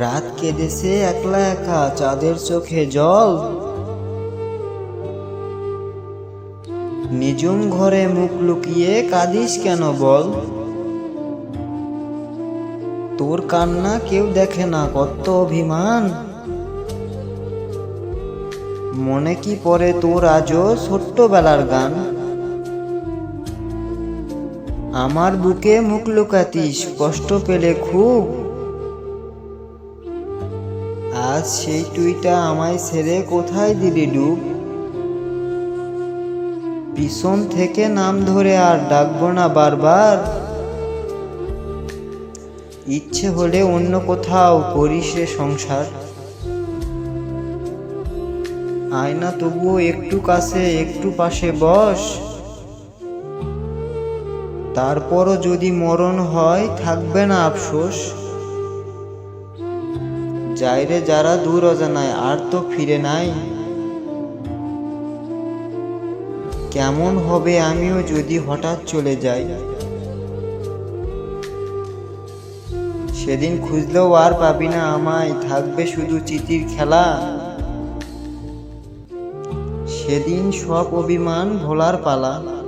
রাত কেঁদেছে একলা একা, চাঁদের চোখে জল। নিজুম ঘরে মুখ লুকিয়ে কাঁদিস কেন বল? তোর কান্না কেউ দেখে না, কত অভিমান। মনে কি পড়ে তোর আজও ছোট্টবেলার গান? আমার বুকে মুখ লুকাতিস কষ্ট পেলে খুব। আজ সেই টুইটা আমায় ছেড়ে কোথায় দিলি ডুব? পিছন থেকে নাম ধরে আর ডাকবো না বারবার। ইচ্ছে হলে অন্য কোথাও করিস রে সংসার। আয়না তবুও একটু কাছে, একটু পাশে বস। তারপরও যদি মরণ হয়, থাকবে না আফসোস? যাইরে যারা দূর অজানায়, আর তো ফিরে নাই। কেমন হবে আমিও যদি হঠাৎ চলে যাই। সেদিন খুঁজলেও আর পাবি না আমায়, থাকবে শুধু চিতির খেলা। সেদিন সব অভিমান ভোলার পালা।